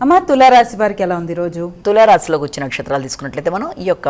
అమ్మ తులారాశి వారికి ఎలా ఉంది రోజు? తులారాశిలోకి వచ్చిన నక్షత్రాలు తీసుకున్నట్లయితే మనం ఈ యొక్క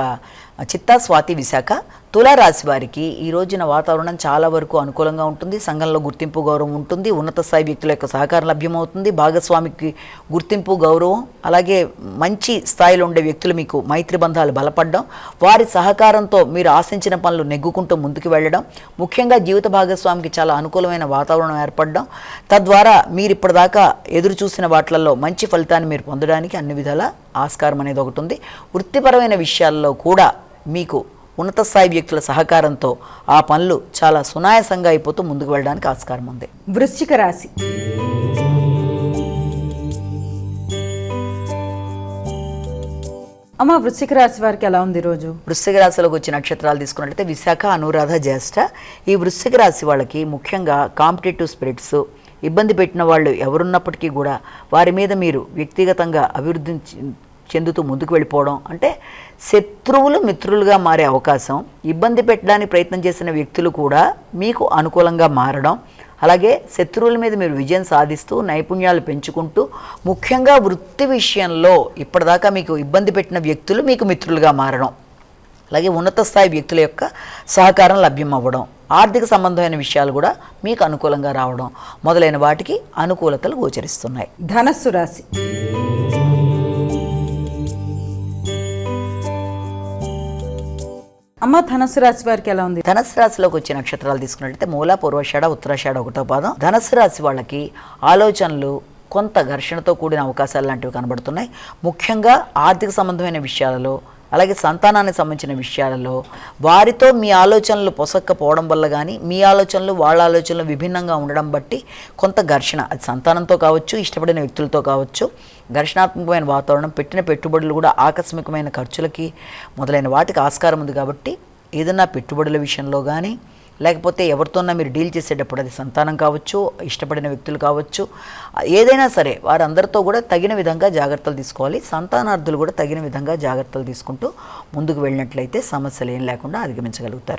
చిత్తా స్వాతి విశాఖ తులారాశి వారికి ఈ రోజున వాతావరణం చాలా వరకు అనుకూలంగా ఉంటుంది. సంఘంలో గుర్తింపు గౌరవం ఉంటుంది. ఉన్నత స్థాయి వ్యక్తుల యొక్క సహకారం లభ్యమవుతుంది. భాగస్వామికి గుర్తింపు గౌరవం అలాగే మంచి స్థాయిలో ఉండే వ్యక్తులు మీకు మైత్రి బంధాలు బలపడడం వారి సహకారంతో మీరు ఆశించిన పనులు నెగ్గుకుంటూ ముందుకు వెళ్ళడం ముఖ్యంగా జీవిత భాగస్వామికి చాలా అనుకూలమైన వాతావరణం ఏర్పడడం తద్వారా మీరు ఇప్పటిదాకా ఎదురు చూసిన వాటిలలో మంచి ఫలితాన్ని మీరు పొందడానికి అన్ని విధాల ఆస్కారం అనేది ఒకటి ఉంది. వృత్తిపరమైన విషయాల్లో కూడా మీకు ఉన్నత స్థాయి వ్యక్తుల సహకారంతో ఆ పనులు చాలా సునాయాసంగా అయిపోతూ ముందుకు వెళ్ళడానికి ఆస్కారం ఉంది. వృశ్చిక రాశి. అమ్మ వృశ్చిక రాశి వారికి ఎలా ఉంది రోజు వృశ్చిక రాశిలోకి వచ్చే నక్షత్రాలు తీసుకున్నట్లయితే విశాఖ అనురాధ జ్యేష్ఠ. ఈ వృశ్చిక రాశి వాళ్ళకి ముఖ్యంగా కాంపిటేటివ్ స్పిరిట్స్ ఇబ్బంది పెట్టిన వాళ్ళు ఎవరున్నప్పటికీ కూడా వారి మీద మీరు వ్యక్తిగతంగా అభివృద్ధి చెందుతూ ముందుకు వెళ్ళిపోవడం అంటే శత్రువులు మిత్రులుగా మారే అవకాశం ఇబ్బంది పెట్టడానికి ప్రయత్నం చేసిన వ్యక్తులు కూడా మీకు అనుకూలంగా మారడం అలాగే శత్రువుల మీద మీరు విజయం సాధిస్తూ నైపుణ్యాలు పెంచుకుంటూ ముఖ్యంగా వృత్తి విషయంలో ఇప్పటిదాకా మీకు ఇబ్బంది పెట్టిన వ్యక్తులు మీకు మిత్రులుగా మారడం అలాగే ఉన్నత స్థాయి వ్యక్తుల యొక్క సహకారం లభ్యం అవ్వడం ఆర్థిక సంబంధమైన విషయాలు కూడా మీకు అనుకూలంగా రావడం మొదలైన వాటికి అనుకూలతలు గోచరిస్తున్నాయి. ధనస్సు రాశి. అమ్మ ధనస్సు రాశి వారికి ఎలా ఉంది? ధనస్సు రాశిలోకి వచ్చే నక్షత్రాలు తీసుకున్నట్లయితే మూల పూర్వషాఢ ఉత్తరాషాఢ ఒకటో పాదం. ధనస్సు రాశి వాళ్ళకి ఆలోచనలు కొంత ఘర్షణతో కూడిన అవకాశాలు లాంటివి కనబడుతున్నాయి. ముఖ్యంగా ఆర్థిక సంబంధమైన విషయాలలో అలాగే సంతానానికి సంబంధించిన విషయాలలో వారితో మీ ఆలోచనలు పొసక్కపోవడం వల్ల కానీ మీ ఆలోచనలు వాళ్ళ ఆలోచనలు విభిన్నంగా ఉండడం బట్టి కొంత ఘర్షణ. అది సంతానంతో కావచ్చు ఇష్టపడిన వ్యక్తులతో కావచ్చు ఘర్షణాత్మకమైన వాతావరణం పెట్టిన పెట్టుబడులు కూడా ఆకస్మికమైన ఖర్చులకి మొదలైన వాటికి ఆస్కారం ఉంది కాబట్టి ఏదైనా పెట్టుబడుల విషయంలో కానీ లేకపోతే ఎవరితోన్నా మీరు డీల్ చేసేటప్పుడు అది సంతానం కావచ్చు ఇష్టపడిన వ్యక్తులు కావచ్చు ఏదైనా సరే వారందరితో కూడా తగిన విధంగా జాగ్రత్తలు తీసుకోవాలి. సంతానార్థులు కూడా తగిన విధంగా జాగ్రత్తలు తీసుకుంటూ ముందుకు వెళ్ళినట్లయితే సమస్యలు ఏం లేకుండా అధిగమించగలుగుతారు.